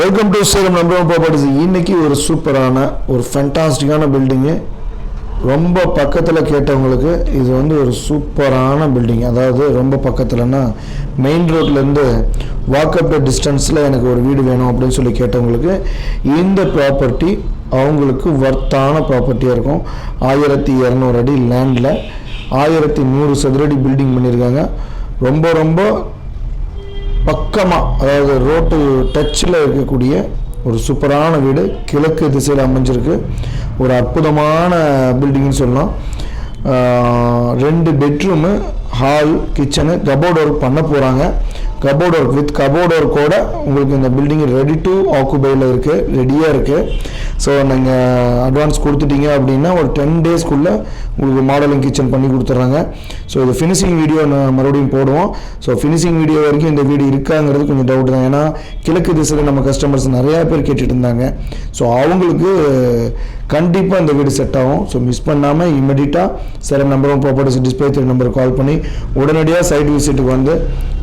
Welcome to Salem number properties இன்னைக்கு ஒரு சூப்பரான ஒரு ஃபென்டாஸ்டிக்கான பில்டிங்கு ரொம்ப பக்கத்தில் கேட்டவங்களுக்கு இது வந்து ஒரு சூப்பரான பில்டிங் அதாவது ரொம்ப பக்கத்துலன்னா மெயின் ரோட்லேருந்து வாக்கப் டிஸ்டன்ஸில் எனக்கு ஒரு வீடு வேணும் அப்படின்னு சொல்லி கேட்டவங்களுக்கு இந்த ப்ராப்பர்ட்டி அவங்களுக்கு ஒர்த்தான ப்ராப்பர்ட்டியாக இருக்கும். ஆயிரத்தி இரநூறு அடி லேண்டில் ஆயிரத்தி நூறு சதுரடி பில்டிங் பண்ணியிருக்காங்க. ரொம்ப ரொம்ப பக்கமாக அதாவது ரோட்டு டச்சில் இருக்கக்கூடிய ஒரு சூப்பரான வீடு கிழக்கு திசையில் அமைஞ்சிருக்கு. ஒரு அற்புதமான பில்டிங்னு சொல்லலாம். ரெண்டு bedroom hall kitchen cupboard work பண்ண போகிறாங்க கபோர்ட் ஒர்க் வித் கபோர்ட் ஒர்க்கோட உங்களுக்கு இந்த பில்டிங் ரெடி டு ஆக்குபையில் இருக்குது ரெடியாக இருக்குது ஸோ நீங்கள் அட்வான்ஸ் கொடுத்துட்டீங்க அப்படின்னா ஒரு டென் டேஸ்க்குள்ளே உங்களுக்கு மாடலிங் கிச்சன் பண்ணி கொடுத்துட்றாங்க ஸோ இது ஃபினிஷிங் வீடியோ நான் மறுபடியும் போடுவோம். ஸோ ஃபினிஷிங் வீடியோ வரைக்கும் இந்த வீடு இருக்காங்கிறது கொஞ்சம் டவுட் தான். ஏன்னா கிழக்கு திசையில் நம்ம கஸ்டமர்ஸ் நிறையா பேர் கேட்டுட்டு இருந்தாங்க. ஸோ அவங்களுக்கு கண்டிப்பாக இந்த வீடு செட் ஆகும். ஸோ மிஸ் பண்ணாமல் இமிடியட்டாக சில நம்பரும் ப்ராப்பர்ட்டிஸ் டிஸ்பிளே த்ரீ நம்பருக்கு கால் பண்ணி உடனடியாக சைட் விசிட்டுக்கு வந்து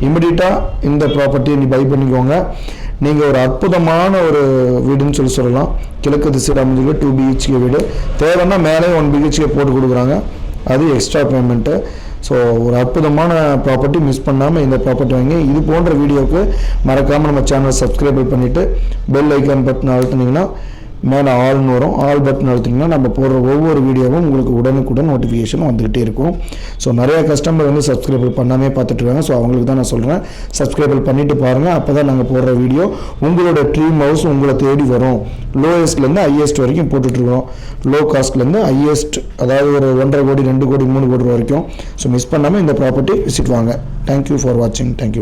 இமிடியட்டாக இந்த ப்ராப்பர்ட்டியை நீ பை பண்ணிக்கோங்க. நீங்கள் ஒரு அற்புதமான ஒரு வீடுன்னு சொல்லி சொல்லலாம். கிழக்கு திசையில் அமைஞ்சிருக்கு டூ பிஹெச்கே வீடு. தேவைன்னா மேலே ஒன் பிஹெச்கே போட்டு கொடுக்குறாங்க. அது எக்ஸ்ட்ரா பேமெண்ட்டு ஸோ ஒரு அற்புதமான ப்ராப்பர்ட்டி மிஸ் பண்ணாமல் இந்த ப்ராப்பர்ட்டி வாங்கி இது போன்ற வீடியோவுக்கு மறக்காமல் நம்ம சேனலை சப்ஸ்கிரைப் பண்ணிவிட்டு பெல் ஐக்கான் பட்டன் அழுத்துனீங்கன்னா மேலே ஆள்னு வரும். ஆல் பட்டன் அழுத்திங்கன்னா நம்ம போடுற ஒவ்வொரு வீடியோவும் உங்களுக்கு உடனுக்குடன் நோட்டிஃபிகேஷன் வந்துக்கிட்டே இருக்கும். ஸோ நிறைய கஸ்டமர் வந்து சப்ஸ்கிரைபர் பண்ணாமே பார்த்துட்ருக்காங்க ஸோ அவங்களுக்கு தான் நான் சொல்கிறேன் சப்ஸ்கிரைபர் பண்ணிவிட்டு பாருங்கள் அப்போ தான் நாங்கள் போடுற வீடியோ உங்களோட ட்ரீம் ஹவுஸ் உங்களை தேடி வரும். லோயஸ்ட்லேருந்து ஹையஸ்ட் வரைக்கும் போட்டுட்ருக்கோம் லோ காஸ்ட்லேருந்து ஹையஸ்ட் அதாவது ஒரு ஒன்றரை கோடி ரெண்டு கோடி மூணு கோடி வரைக்கும். ஸோ மிஸ் பண்ணாமல் இந்த ப்ராப்பர்ட்டி விசிட் வாங்க. தேங்க்யூ ஃபார் வாட்சிங் தேங்க்யூ